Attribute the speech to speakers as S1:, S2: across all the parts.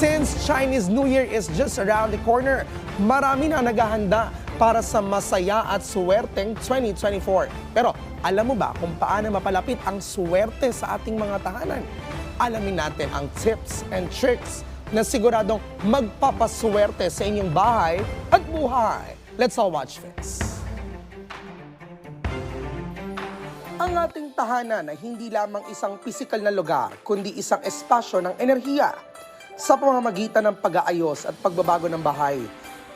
S1: Since Chinese New Year is just around the corner, marami na naghahanda para sa masaya at suwerteng 2024. Pero alam mo ba kung paano mapalapit ang suwerte sa ating mga tahanan? Alamin natin ang tips and tricks na siguradong magpapaswerte sa inyong bahay at buhay. Let's all watch this. Ang ating tahanan ay hindi lamang isang pisikal na lugar, kundi isang espasyo ng enerhiya. Sa pamamagitan ng pag-aayos at pagbabago ng bahay,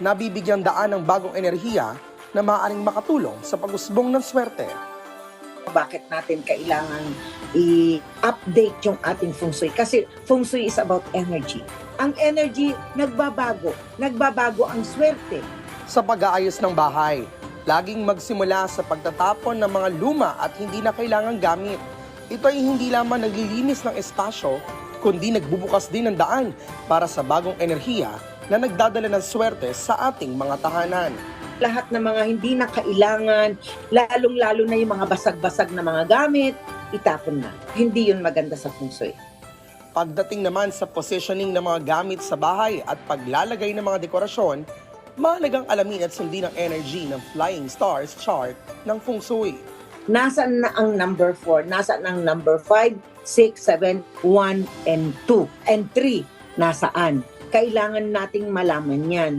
S1: nabibigyan daan ng bagong enerhiya na maaaring makatulong sa pag-usbong ng swerte.
S2: bakit natin kailangan i-update yung ating feng shui. Kasi feng shui is about energy. Ang energy, nagbabago. Nagbabago ang swerte.
S1: Sa pag-aayos ng bahay, laging magsimula sa pagtatapon ng mga luma at hindi na kailangang gamit. Ito ay hindi lamang naglilinis ng espasyo, kundi nagbubukas din ng daan para sa bagong enerhiya na nagdadala ng swerte sa ating mga tahanan.
S2: Lahat ng mga hindi na kailangan, lalong-lalo na yung mga basag-basag na mga gamit, itapon na. Hindi yun maganda sa feng shui.
S1: Pagdating naman sa positioning ng mga gamit sa bahay at paglalagay ng mga dekorasyon, mahalagang alamin at sundin ang energy ng Flying Stars chart ng Feng Shui.
S2: Nasaan na ang number 4? Nasaan ang number 5, 6, 7, 1, and 2? And 3, nasaan? Kailangan nating malaman yan.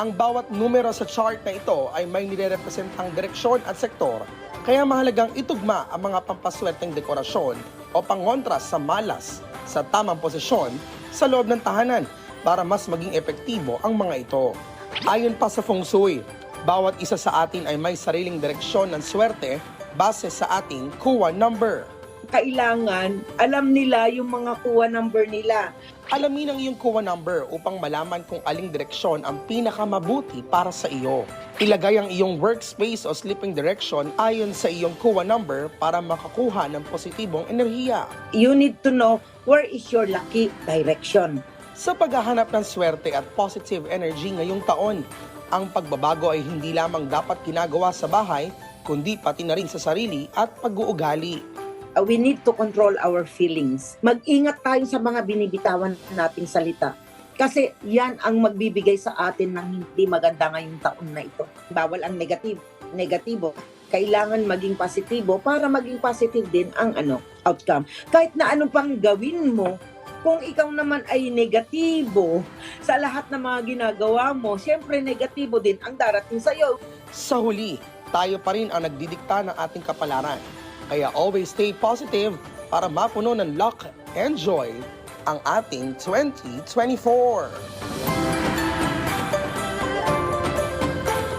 S1: Ang bawat numero sa chart na ito ay may nire-representang direksyon at sektor, kaya mahalagang itugma ang mga pampaswerteng dekorasyon o pangontra sa malas sa tamang posisyon sa loob ng tahanan para mas maging epektibo ang mga ito. Ayon pa sa Feng Shui, bawat isa sa atin ay may sariling direksyon ng swerte base sa ating kuwa number.
S2: Kailangan alam nila yung mga kuha number nila.
S1: Alamin ang iyong kuha number upang malaman kung aling direksyon ang pinakamabuti para sa iyo. Ilagay ang iyong workspace o sleeping direction ayon sa iyong kuha number para makakuha ng positibong enerhiya.
S2: You need to know where is your lucky direction.
S1: Sa paghahanap ng swerte at positive energy ngayong taon, ang pagbabago ay hindi lamang dapat ginagawa sa bahay, kundi pati na rin sa sarili at pag-uugali.
S2: Uh, we need to control our feelings. Mag-ingat tayo sa mga binibitawan nating salita. Kasi yan ang magbibigay sa atin ng hindi maganda ngayong taon na ito. Bawal ang negative, negatibo. Kailangan maging positibo para maging positive din ang ano, outcome. Kahit na anong pang gawin mo, kung ikaw naman ay negatibo sa lahat ng mga ginagawa mo, syempre negatibo din ang darating sa iyo.
S1: Sa huli, tayo pa rin ang nagdidikta ng ating kapalaran. Kaya always stay positive para mapuno ng luck and joy ang ating 2024.